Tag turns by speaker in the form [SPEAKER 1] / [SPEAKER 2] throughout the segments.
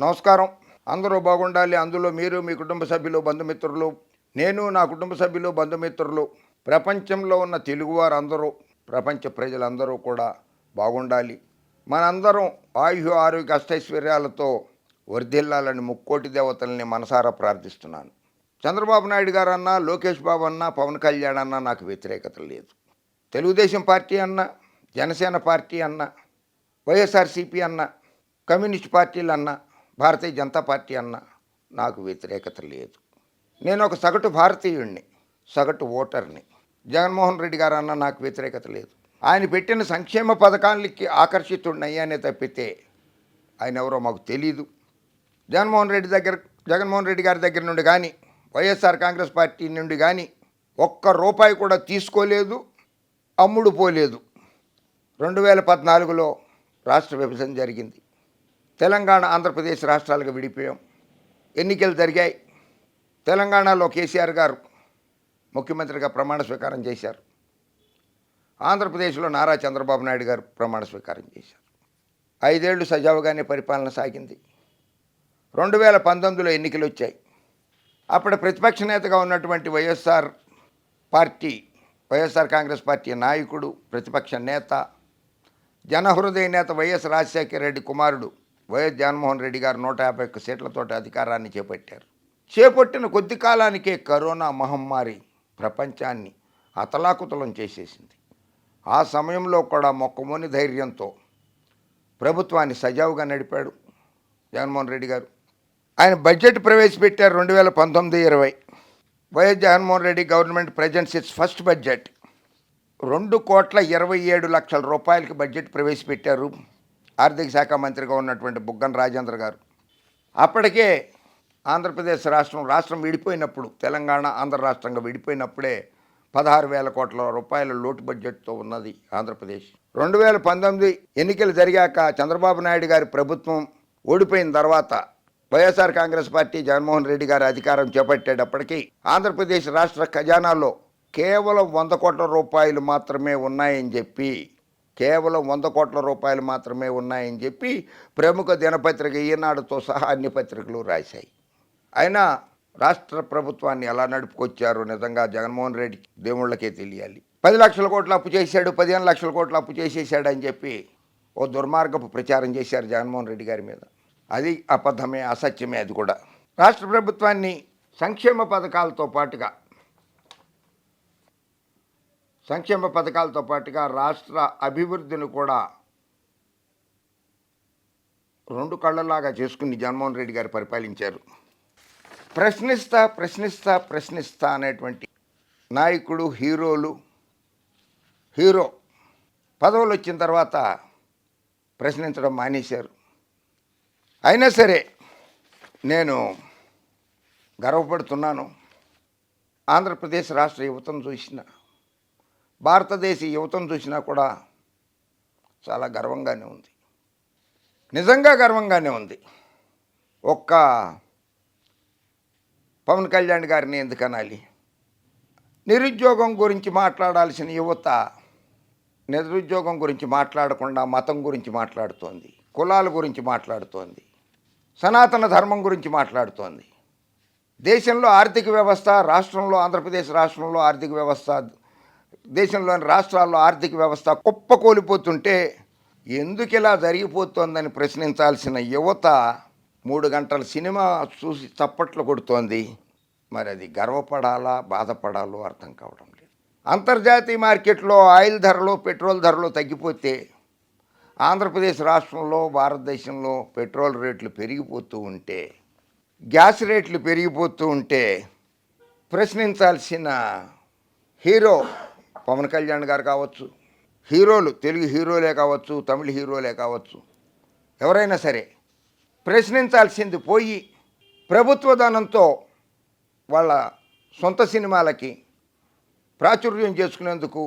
[SPEAKER 1] నమస్కారం. అందరూ బాగుండాలి. అందులో మీరు మీ కుటుంబ సభ్యులు బంధుమిత్రులు. నేను నా కుటుంబ సభ్యులు బంధుమిత్రులు. ప్రపంచంలో ఉన్న తెలుగువారు అందరూ ప్రపంచ ప్రజలందరూ కూడా బాగుండాలి. మనందరం ఆయు ఆరోగ్య అష్టైశ్వర్యాలతో వర్ధిల్లాలని ముక్కోటి దేవతల్ని మనసారా ప్రార్థిస్తున్నాను. చంద్రబాబు నాయుడు గారు అన్నా లోకేష్ బాబు అన్నా పవన్ కళ్యాణ్ అన్నా నాకు వ్యతిరేకత లేదు. తెలుగుదేశం పార్టీ అన్నా జనసేన పార్టీ అన్నా వైఎస్ఆర్సీపీ అన్నా కమ్యూనిస్ట్ పార్టీలు అన్నా భారతీయ జనతా పార్టీ అన్నా నాకు వ్యతిరేకత లేదు. నేను ఒక సగటు భారతీయుణ్ణి సగటు ఓటర్ని. జగన్మోహన్ రెడ్డి గారు అన్న నాకు వ్యతిరేకత లేదు. ఆయన పెట్టిన సంక్షేమ పథకాలకి ఆకర్షితుడినయ్యానే తప్పితే ఆయన ఎవరో మాకు తెలీదు. జగన్మోహన్ రెడ్డి దగ్గర జగన్మోహన్ రెడ్డి గారి దగ్గర నుండి కానీ వైఎస్ఆర్ కాంగ్రెస్ పార్టీ నుండి కానీ ఒక్క రూపాయి కూడా తీసుకోలేదు అమ్ముడు పోలేదు రెండు వేల పద్నాలుగులో రాష్ట్ర విభజన జరిగింది. తెలంగాణ ఆంధ్రప్రదేశ్ రాష్ట్రాలుగా విడిపోయాం. ఎన్నికలు జరిగాయి. తెలంగాణలో కేసీఆర్ గారు ముఖ్యమంత్రిగా ప్రమాణ స్వీకారం చేశారు. ఆంధ్రప్రదేశ్లో నారా చంద్రబాబు నాయుడు గారు ప్రమాణ స్వీకారం చేశారు. ఐదేళ్ళు సజావుగానే పరిపాలన సాగింది. రెండు వేల పంతొమ్మిదిలో ఎన్నికలు వచ్చాయి. అప్పుడు ప్రతిపక్ష నేతగా ఉన్నటువంటి YSR party YSR Congress party నాయకుడు ప్రతిపక్ష నేత జనహృదయ నేత వైఎస్ రాజశేఖర రెడ్డి కుమారుడు వైఎస్ జగన్మోహన్ రెడ్డి గారు నూట యాభై ఒక్క సీట్లతో అధికారాన్ని చేపట్టారు. చేపట్టిన కొద్ది కాలానికే కరోనా మహమ్మారి ప్రపంచాన్ని అతలాకుతలం చేసేసింది. ఆ సమయంలో కూడా మొక్కమోని ధైర్యంతో ప్రభుత్వాన్ని సజావుగా నడిపాడు జగన్మోహన్ రెడ్డి గారు. ఆయన బడ్జెట్ ప్రవేశపెట్టారు రెండు వేల పంతొమ్మిది ఇరవై. YS Jaganmohan Reddy government presents its first budget. రెండు కోట్ల ఇరవై ఏడు లక్షల రూపాయలకి బడ్జెట్ ప్రవేశపెట్టారు ఆర్థిక శాఖ మంత్రిగా ఉన్నటువంటి బుగ్గన రాజేంద్ర గారు. అప్పటికే ఆంధ్రప్రదేశ్ రాష్ట్రం రాష్ట్రం విడిపోయినప్పుడు తెలంగాణ ఆంధ్ర రాష్ట్రంగా విడిపోయినప్పుడే పదహారు వేల కోట్ల రూపాయల లోటు బడ్జెట్తో ఉన్నది ఆంధ్రప్రదేశ్. రెండు వేల పంతొమ్మిది ఎన్నికలు జరిగాక చంద్రబాబు నాయుడు గారి ప్రభుత్వం ఓడిపోయిన తర్వాత YSR Congress party Jaganmohan Reddy గారు అధికారం చేపట్టేటప్పటికీ ఆంధ్రప్రదేశ్ రాష్ట్ర ఖజానాలో కేవలం వంద కోట్ల రూపాయలు మాత్రమే ఉన్నాయని చెప్పి కేవలం వంద కోట్ల రూపాయలు మాత్రమే ఉన్నాయని చెప్పి ప్రముఖ దినపత్రిక ఈనాడుతో సహా అన్ని పత్రికలు రాశాయి. అయినా రాష్ట్ర ప్రభుత్వాన్ని ఎలా నడుపుకొచ్చారో నిజంగా జగన్మోహన్ రెడ్డి దేవుళ్ళకే తెలియాలి. పది లక్షల కోట్ల అప్పు చేశాడు పదిహేను లక్షల కోట్ల అప్పు చేసేసాడు అని చెప్పి ఓ దుర్మార్గపు ప్రచారం చేశారు జగన్మోహన్ రెడ్డి గారి మీద. అది అబద్ధమే అసత్యమే అది కూడా. రాష్ట్ర ప్రభుత్వాన్ని సంక్షేమ పథకాలతో పాటుగా సంక్షేమ పథకాలతో పాటుగా రాష్ట్ర అభివృద్ధిని కూడా రెండు కళ్ళలాగా చేసుకుని జగన్మోహన్ రెడ్డి గారు పరిపాలించారు. ప్రశ్నిస్తా ప్రశ్నిస్తా ప్రశ్నిస్తా అనేటువంటి నాయకుడు హీరోలు హీరో పదవులు వచ్చిన తర్వాత ప్రశ్నించడం మానేశారు. అయినా సరే నేను గర్వపడుతున్నాను. ఆంధ్రప్రదేశ్ రాష్ట్ర యువతను చూసిన భారతదేశ యువతను చూసినా కూడా చాలా గర్వంగానే ఉంది. నిజంగా గర్వంగానే ఉంది. ఒక్క పవన్ కళ్యాణ్ గారిని ఎందుకు అనాలి? నిరుద్యోగం గురించి మాట్లాడాల్సిన యువత నిరుద్యోగం గురించి మాట్లాడకుండా మతం గురించి మాట్లాడుతోంది. కులాల గురించి మాట్లాడుతోంది. సనాతన ధర్మం గురించి మాట్లాడుతోంది. దేశంలో ఆర్థిక వ్యవస్థ రాష్ట్రంలో ఆంధ్రప్రదేశ్ రాష్ట్రంలో ఆర్థిక వ్యవస్థ దేశంలోని రాష్ట్రాల్లో ఆర్థిక వ్యవస్థ కుప్పకూలిపోతుంటే ఎందుకు ఇలా జరిగిపోతుందని ప్రశ్నించాల్సిన యువత మూడు గంటల సినిమా చూసి చప్పట్లు కొడుతోంది. మరి అది గర్వపడాలా బాధపడాలో అర్థం కావడం లేదు. అంతర్జాతీయ మార్కెట్లో ఆయిల్ ధరలు పెట్రోల్ ధరలు తగ్గిపోతే ఆంధ్రప్రదేశ్ రాష్ట్రంలో భారతదేశంలో పెట్రోల్ రేట్లు పెరిగిపోతూ ఉంటే గ్యాస్ రేట్లు పెరిగిపోతూ ఉంటే ప్రశ్నించాల్సిన హీరో పవన్ కళ్యాణ్ గారు కావచ్చు హీరోలు తెలుగు హీరోలే కావచ్చు తమిళ హీరోలే కావచ్చు ఎవరైనా సరే ప్రశ్నించాల్సింది పోయి ప్రభుత్వ ధనంతో వాళ్ళ సొంత సినిమాలకి ప్రాచుర్యం చేసుకునేందుకు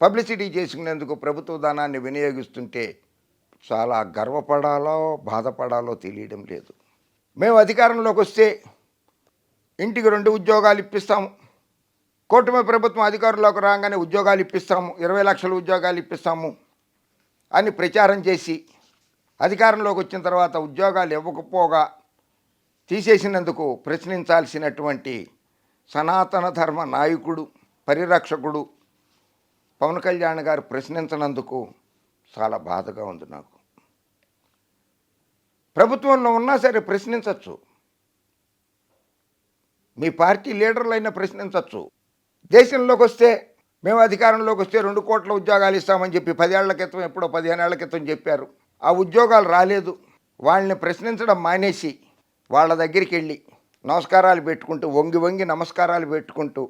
[SPEAKER 1] పబ్లిసిటీ చేసుకునేందుకు ప్రభుత్వ ధనాన్ని వినియోగిస్తుంటే చాలా గర్వపడాలో బాధపడాలో తెలియడం లేదు. మేము అధికారంలోకి వస్తే ఇంటికి రెండు ఉద్యోగాలు ఇప్పిస్తాము. కూటమి ప్రభుత్వం అధికారంలోకి రాగానే ఉద్యోగాలు ఇప్పిస్తాము ఇరవై లక్షల ఉద్యోగాలు ఇప్పిస్తాము అని ప్రచారం చేసి అధికారంలోకి వచ్చిన తర్వాత ఉద్యోగాలు ఇవ్వకపోగా తీసేసినందుకు ప్రశ్నించాల్సినటువంటి సనాతన ధర్మ నాయకుడు పరిరక్షకుడు పవన్ కళ్యాణ్ గారు ప్రశ్నించినందుకు చాలా బాధగా ఉంది నాకు. ప్రభుత్వంలో ఉన్నా సరే ప్రశ్నించవచ్చు మీ పార్టీ లీడర్లైనా ప్రశ్నించవచ్చు దేశంలోకి వస్తే మేము అధికారంలోకి వస్తే రెండు కోట్ల ఉద్యోగాలు ఇస్తామని చెప్పి పదేళ్ళ క్రితం ఎప్పుడో పదిహేను ఏళ్ళ క్రితం చెప్పారు. ఆ ఉద్యోగాలు రాలేదు. వాళ్ళని ప్రశ్నించడం మానేసి వాళ్ళ దగ్గరికి వెళ్ళి నమస్కారాలు పెట్టుకుంటూ వంగి వంగి నమస్కారాలు పెట్టుకుంటూ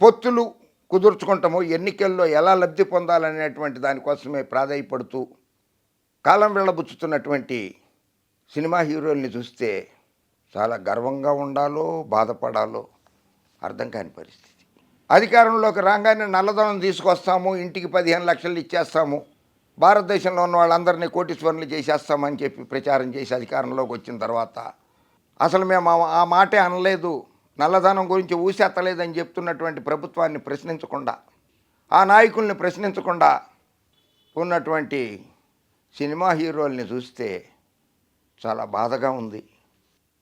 [SPEAKER 1] పొత్తులు కుదుర్చుకుంటాము ఎన్నికల్లో ఎలా లబ్ధి పొందాలనేటువంటి దానికోసమే ప్రాధాయపడుతూ కాలం వెళ్ళబుచ్చుతున్నటువంటి సినిమా హీరోల్ని చూస్తే చాలా గర్వంగా ఉండాలో బాధపడాలో అర్థం కాని పరిస్థితి. అధికారంలోకి రాగానే నల్లధనం తీసుకొస్తాము ఇంటికి పదిహేను లక్షలు ఇచ్చేస్తాము భారతదేశంలో ఉన్న వాళ్ళందరినీ కోటీశ్వరులు చేసేస్తామని చెప్పి ప్రచారం చేసి అధికారంలోకి వచ్చిన తర్వాత అసలు మేము ఆ- ఆ మాటే అనలేదు నల్లధనం గురించి ఊసెత్తలేదని చెప్తున్నటువంటి ప్రభుత్వాన్ని ప్రశ్నించకుండా ఆ నాయకుల్ని ప్రశ్నించకుండా ఉన్నటువంటి సినిమా హీరోల్ని చూస్తే చాలా బాధగా ఉంది.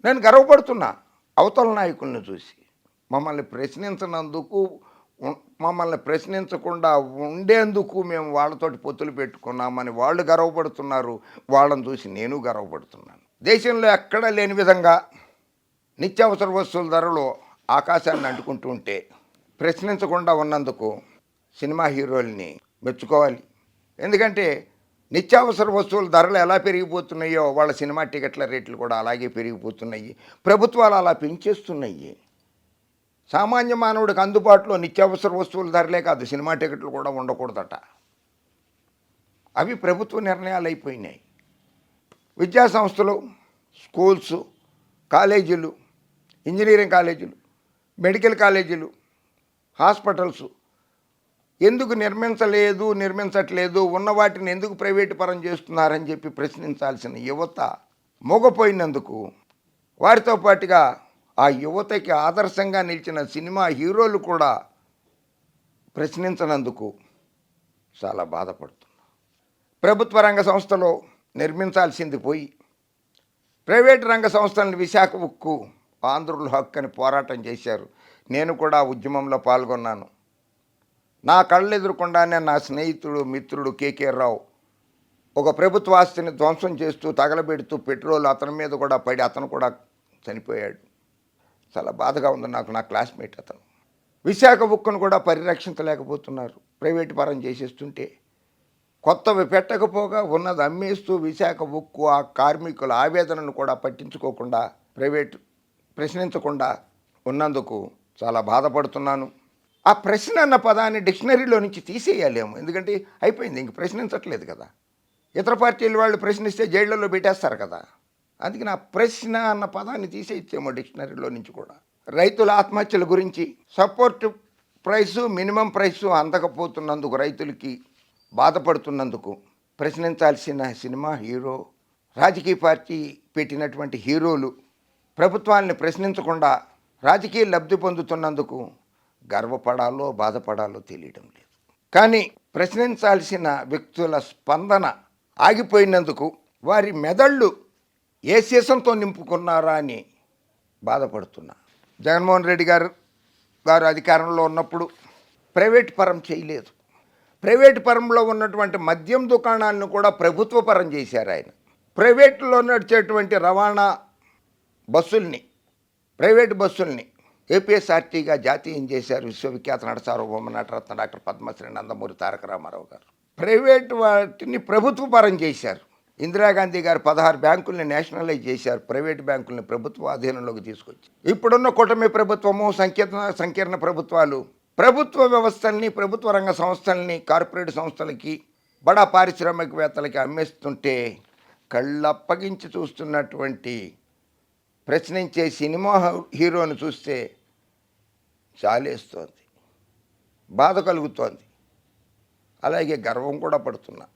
[SPEAKER 1] నేను గర్వపడుతున్నా అవతల నాయకుల్ని చూసి. మమ్మల్ని ప్రశ్నించినందుకు మమ్మల్ని ప్రశ్నించకుండా ఉండేందుకు మేము వాళ్ళతోటి పొత్తులు పెట్టుకున్నామని వాళ్ళు గర్వపడుతున్నారు. వాళ్ళని చూసి నేను గర్వపడుతున్నాను. దేశంలో ఎక్కడా లేని విధంగా నిత్యావసర వస్తువుల ధరలు ఆకాశాన్ని అంటుకుంటూ ఉంటే ప్రశ్నించకుండా ఉన్నందుకు సినిమా హీరోల్ని మెచ్చుకోవాలి. ఎందుకంటే నిత్యావసర వస్తువుల ధరలు ఎలా పెరిగిపోతున్నాయో వాళ్ళ సినిమా టికెట్ల రేట్లు కూడా అలాగే పెరిగిపోతున్నాయి. ప్రభుత్వాలు అలా పెంచేస్తున్నాయి. సామాన్య మానవుడికి అందుబాటులో నిత్యావసర వస్తువుల ధరలే కాదు సినిమా టికెట్లు కూడా ఉండకూడదట. అవి ప్రభుత్వ నిర్ణయాలు అయిపోయినాయి. విద్యా సంస్థలు స్కూల్స్ కాలేజీలు ఇంజనీరింగ్ కాలేజీలు మెడికల్ కాలేజీలు హాస్పిటల్స్ ఎందుకు నిర్మించలేదు నిర్మించట్లేదు ఉన్న వాటిని ఎందుకు ప్రైవేటు పరం చేస్తున్నారని చెప్పి ప్రశ్నించాల్సిన యువత మోగపోయినందుకు వారితో పాటుగా ఆ యువతకి ఆదర్శంగా నిలిచిన సినిమా హీరోలు కూడా ప్రశ్నించనందుకు చాలా బాధపడుతున్నా. ప్రభుత్వ రంగ సంస్థలో నిర్మించాల్సింది పోయి ప్రైవేట్ రంగ సంస్థలను విశాఖ ఉక్కు ఆంధ్రుల హక్కు అని పోరాటం చేశారు. నేను కూడా ఉద్యమంలో పాల్గొన్నాను. నా కళ్ళు ఎదురుకుండానే నా స్నేహితుడు మిత్రుడు కేకే రావు ఒక ప్రభుత్వ ఆస్తిని ధ్వంసం చేస్తూ తగలబెడుతూ పెట్రోల్ అతని మీద కూడా పడి అతను కూడా చనిపోయాడు. చాలా బాధగా ఉంది నాకు నా క్లాస్మేట్ అతను. విశాఖ బుక్కును కూడా పరిరక్షించలేకపోతున్నారు. ప్రైవేటు పరం చేసేస్తుంటే కొత్తవి పెట్టకపోగా ఉన్నది అమ్మేస్తూ విశాఖ ఉక్కు ఆ కార్మికుల ఆవేదనను కూడా పట్టించుకోకుండా ప్రైవేట్ ప్రశ్నించకుండా ఉన్నందుకు చాలా బాధపడుతున్నాను. ఆ ప్రశ్న అన్న పదాన్ని డిక్షనరీలో నుంచి తీసేయాలేమో. ఎందుకంటే అయిపోయింది ఇంక ప్రశ్నించట్లేదు కదా. ఇతర పార్టీల వాళ్ళు ప్రశ్నిస్తే జైళ్ళలో పెట్టేస్తారు కదా. అందుకే నా ప్రశ్న అన్న పదాన్ని తీసేయచ్చేమో డిక్షనరీలో నుంచి కూడా. రైతుల ఆత్మహత్యల గురించి సపోర్ట్ ప్రైసు మినిమం ప్రైసు అందకపోతున్నందుకు రైతులకి బాధపడుతున్నందుకు ప్రశ్నించాల్సిన సినిమా హీరో రాజకీయ పార్టీ పెట్టినటువంటి హీరోలు ప్రభుత్వాన్ని ప్రశ్నించకుండా రాజకీయ లబ్ధి పొందుతున్నందుకు గర్వపడాలో బాధపడాలో తెలియడం లేదు. కానీ ప్రశ్నించాల్సిన వ్యక్తుల స్పందన ఆగిపోయినందుకు వారి మెదళ్ళు ఏ సీసంతో నింపుకున్నారా అని బాధపడుతున్నా. జగన్మోహన్ రెడ్డి గారు గారు అధికారంలో ఉన్నప్పుడు ప్రైవేట్ పరం చేయలేదు. ప్రైవేట్ పరంలో ఉన్నటువంటి మద్యం దుకాణాలను కూడా ప్రభుత్వ పరం చేశారు ఆయన. ప్రైవేట్లో నడిచేటువంటి రవాణా బస్సుల్ని ప్రైవేట్ బస్సుల్ని ఏపీఎస్ఆర్టీగా జాతీయం చేశారు విశ్వవిఖ్యాత నట సార్వభౌమ నటరత్న డాక్టర్ పద్మశ్రీ నందమూరి తారక రామారావు గారు. ప్రైవేట్ వాటిని ప్రభుత్వ పరం చేశారు. ఇందిరాగాంధీ గారు పదహారు బ్యాంకుల్ని నేషనలైజ్ చేశారు ప్రైవేట్ బ్యాంకుల్ని ప్రభుత్వ అధీనంలోకి తీసుకొచ్చి ఇప్పుడున్న కూటమి ప్రభుత్వము సంకీర్ణ సంకీర్ణ ప్రభుత్వాలు ప్రభుత్వ వ్యవస్థల్ని ప్రభుత్వ రంగ సంస్థల్ని కార్పొరేట్ సంస్థలకి బడా పారిశ్రామికవేత్తలకి అమ్మేస్తుంటే కళ్ళప్పగించి చూస్తున్నటువంటి ప్రశ్నించే సినిమా హీరోని చూస్తే చాలేస్తోంది బాధ కలుగుతోంది. అలాగే గర్వం కూడా పడుతున్నా.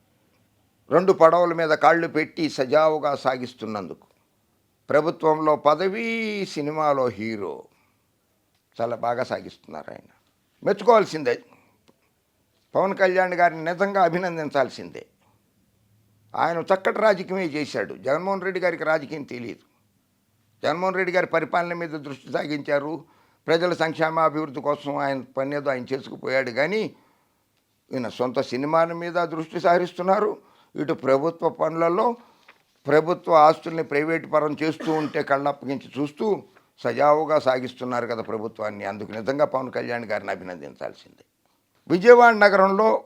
[SPEAKER 1] రెండు పడవల మీద కాళ్ళు పెట్టి సజావుగా సాగిస్తున్నందుకు. ప్రభుత్వంలో పదవి సినిమాలో హీరో. చాలా బాగా సాగిస్తున్నారు ఆయన. మెచ్చుకోవాల్సిందే. పవన్ కళ్యాణ్ గారిని నిజంగా అభినందించాల్సిందే. ఆయన చక్కటి రాజకీయమే చేశాడు. జగన్మోహన్ రెడ్డి గారికి రాజకీయం తెలియదు. జగన్మోహన్ రెడ్డి గారి పరిపాలన మీద దృష్టి సాగించారు. ప్రజల సంక్షేమ అభివృద్ధి కోసం ఆయన పని ఏదో ఆయన చేసుకుపోయాడు. కానీ ఈయన సొంత సినిమాల మీద దృష్టి సారిస్తున్నారు. ఇటు ప్రభుత్వ పనులలో ప్రభుత్వ ఆస్తుల్ని ప్రైవేటు పరం చేస్తూ ఉంటే కళ్ళప్పగించి చూస్తూ సజావుగా సాగిస్తున్నారు కదా ప్రభుత్వాన్ని. అందుకు నిజంగా పవన్ కళ్యాణ్ గారిని అభినందించాల్సిందే. విజయవాడ నగరంలో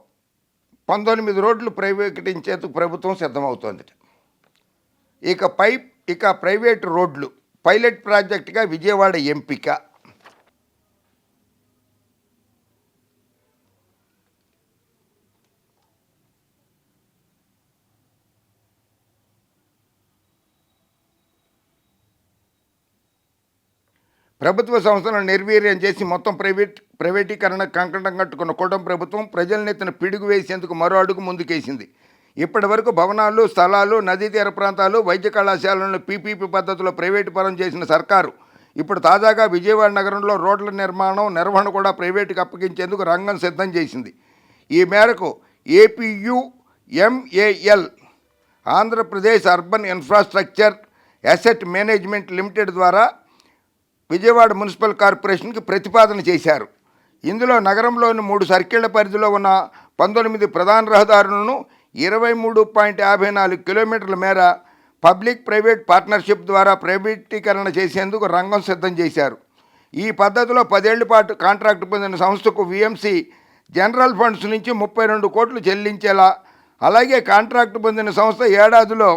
[SPEAKER 1] పంతొమ్మిది రోడ్లు ప్రైవేటించేందుకు ప్రభుత్వం సిద్ధమవుతోంది ఇక పై ఇక ప్రైవేట్ రోడ్లు పైలట్ ప్రాజెక్టుగా విజయవాడ ఎంపిక. ప్రభుత్వ సంస్థలను నిర్వీర్యం చేసి మొత్తం ప్రైవేట్ ప్రైవేటీకరణ కంకణం కట్టుకున్న కూటమి ప్రభుత్వం ప్రజలనెత్తిన పిడుగు వేసేందుకు మరో అడుగు ముందుకేసింది. ఇప్పటి వరకు భవనాలు స్థలాలు నదీ తీర ప్రాంతాలు వైద్య కళాశాలలను పీపీపీ పద్ధతిలో ప్రైవేటు పరం చేసిన సర్కారు. ఇప్పుడు తాజాగా విజయవాడ నగరంలో రోడ్ల నిర్మాణం నిర్వహణ కూడా ప్రైవేటుకు అప్పగించేందుకు రంగం సిద్ధం చేసింది. ఈ మేరకు APU MAL Andhra Pradesh urban infrastructure asset management limited ద్వారా విజయవాడ మున్సిపల్ కార్పొరేషన్కి ప్రతిపాదన చేశారు. ఇందులో నగరంలోని మూడు సర్కిళ్ళ పరిధిలో ఉన్న పంతొమ్మిది ప్రధాన రహదారులను ఇరవై మూడు పాయింట్ యాభై నాలుగు కిలోమీటర్ల మేర పబ్లిక్ ప్రైవేట్ పార్ట్నర్షిప్ ద్వారా ప్రైవేటీకరణ చేసేందుకు రంగం సిద్ధం చేశారు. ఈ పద్ధతిలో పదేళ్ళ పాటు కాంట్రాక్ట్ పొందిన సంస్థకు విఎంసి జనరల్ ఫండ్స్ నుంచి ముప్పై రెండు కోట్లు చెల్లించేలా అలాగే కాంట్రాక్ట్ పొందిన సంస్థ ఏడాదిలో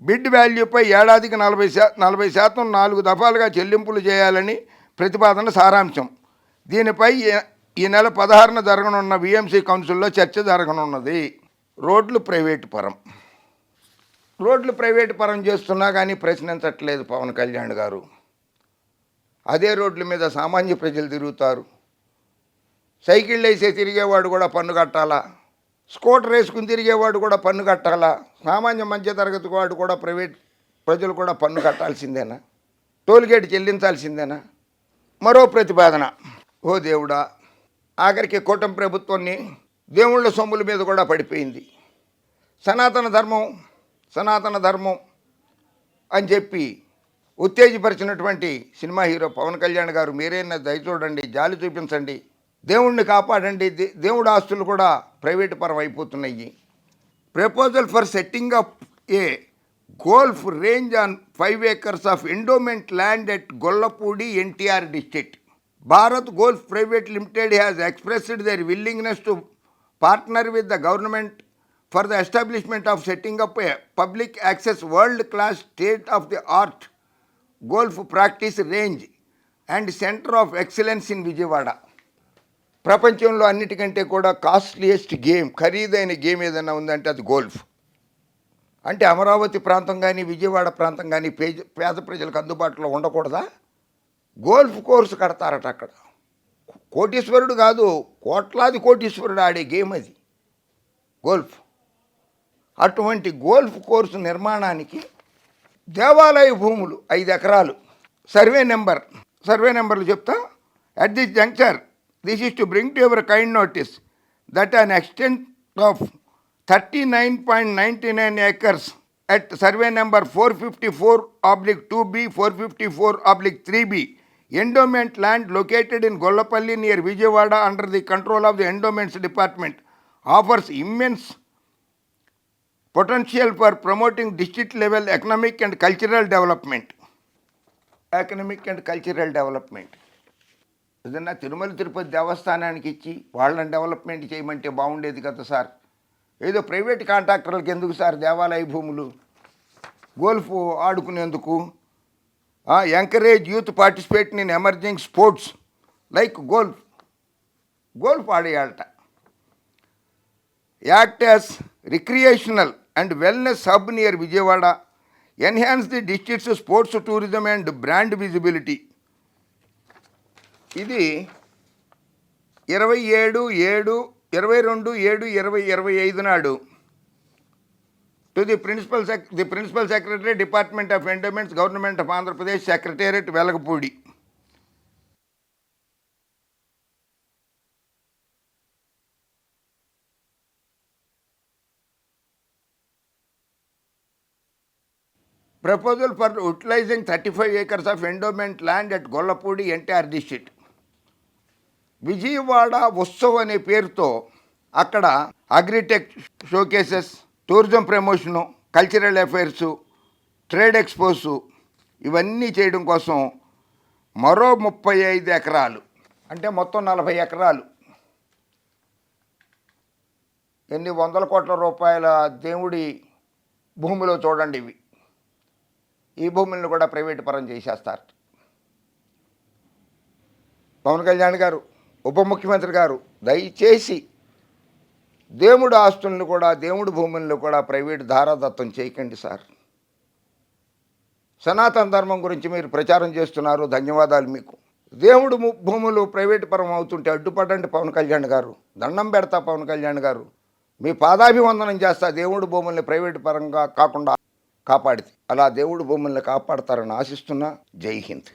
[SPEAKER 1] బిడ్ వాల్యూపై ఏడాదికి నలభై శా నలభై శాతం నాలుగు దఫాలుగా చెల్లింపులు చేయాలని ప్రతిపాదన సారాంశం. దీనిపై ఈ- ఈ నెల పదహారున జరగనున్న విఎంసీ కౌన్సిల్లో చర్చ జరగనున్నది. రోడ్లు ప్రైవేటు పరం. రోడ్లు ప్రైవేటు పరం చేస్తున్నా కానీ ప్రశ్నించట్లేదు పవన్ కళ్యాణ్ గారు. అదే రోడ్ల మీద సామాన్య ప్రజలు తిరుగుతారు. సైకిళ్ళు వేసే తిరిగేవాడు కూడా పన్ను కట్టాలా? స్కూటర్ వేసుకుని తిరిగేవాడు కూడా పన్ను కట్టాలా? సామాన్య మధ్యతరగతి వాడు కూడా ప్రైవేట్ ప్రజలు కూడా పన్ను కట్టాల్సిందేనా? టోల్గేట్ చెల్లించాల్సిందేనా మరో ప్రతిపాదన. ఓ దేవుడా ఆఖరికి కూటమి ప్రభుత్వాన్ని దేవుళ్ళ సొమ్ముల మీద కూడా పడిపోయింది. సనాతన ధర్మం సనాతన ధర్మం అని చెప్పి ఉత్తేజపరిచినటువంటి సినిమా హీరో పవన్ కళ్యాణ్ గారు మీరైనా దయ చూడండి జాలి చూపించండి. దేవుణ్ణి కాపాడండి. దేవుడు ఆస్తులు కూడా ప్రైవేట్ పరం అయిపోతున్నాయి. Proposal for setting up a golf range on five acres of endowment land at Gollapudi NTR district Bharat golf private limited has expressed their willingness to partner with the government for the establishment of setting up a public access world class state of the art golf practice range and centre of excellence in Vijayawada. ప్రపంచంలో అన్నిటికంటే కూడా costliest game ఖరీదైన game ఏదైనా ఉందంటే అది golf. అంటే అమరావతి ప్రాంతం కానీ విజయవాడ ప్రాంతం కానీ పేజ పేద ప్రజలకు అందుబాటులో ఉండకూడదా? గోల్ఫ్ కోర్సు కడతారట అక్కడ. కోటీశ్వరుడు కాదు కోట్లాది కోటీశ్వరుడు ఆడే గేమ్ అది గోల్ఫ్. అటువంటి గోల్ఫ్ కోర్సు నిర్మాణానికి దేవాలయ భూములు ఐదు ఎకరాలు. సర్వే నెంబర్ సర్వే నెంబర్లు చెప్తా. At the junction This is to bring to your kind notice that an extent of 39.99 acres at survey number 454 oblique 2B, 454 oblique 3B, endowment land located in Golapalli near Vijayawada under the control of the endowments department offers immense potential for promoting district level economic and cultural development. Economic and cultural development. ఏదన్నా తిరుమల తిరుపతి దేవస్థానానికి ఇచ్చి వాళ్ళని development చేయమంటే బాగుండేది కదా sir. ఏదో private కాంట్రాక్టర్లకు ఎందుకు సార్ దేవాలయ భూములు? Golf ఆడుకునేందుకు encourage youth participate in emerging sports like golf. Golf ఆడేయాలట. Act as recreational and wellness hub near Vijayawada. Enhance the district's sports tourism and brand visibility. ఇది ఇరవై ఏడు ఏడు ఇరవై రెండు ఏడు ఇరవై ఇరవై ఐదు నాడు to the principal sec the principal secretary department of endowments government of Andhra Pradesh secretariat Velagapudi proposal for utilising thirty five acres of endowment land at Gollapudi NTR district Vijayawada Utsav అనే పేరుతో అక్కడ agritech showcases tourism promotion cultural affairs trade expos ఇవన్నీ చేయడం కోసం మరో ముప్పై ఐదు ఎకరాలు అంటే మొత్తం నలభై ఎకరాలు. ఎన్ని వందల కోట్ల రూపాయల దేవుడి భూమిలో చూడండి ఇవి. ఈ భూములను కూడా ప్రైవేటు పరం చేసేస్తారు. పవన్ కళ్యాణ్ గారు ఉప ముఖ్యమంత్రి గారు దయచేసి దేవుడు ఆస్తులను కూడా దేవుడు భూములను కూడా ప్రైవేటు ధారాదత్తం చేయకండి సార్. సనాతన ధర్మం గురించి మీరు ప్రచారం చేస్తున్నారు ధన్యవాదాలు మీకు. దేవుడు ము- భూములు ప్రైవేటు పరం అవుతుంటే అడ్డుపడండి పవన్ కళ్యాణ్ గారు. దండం పెడతా పవన్ కళ్యాణ్ గారు. మీ పాదాభివందనం చేస్తా దేవుడు భూముల్ని ప్రైవేటు పరంగా కాకుండా కాపాడితే. అలా దేవుడు భూముల్ని కాపాడతారని ఆశిస్తున్నా. జై హింద్.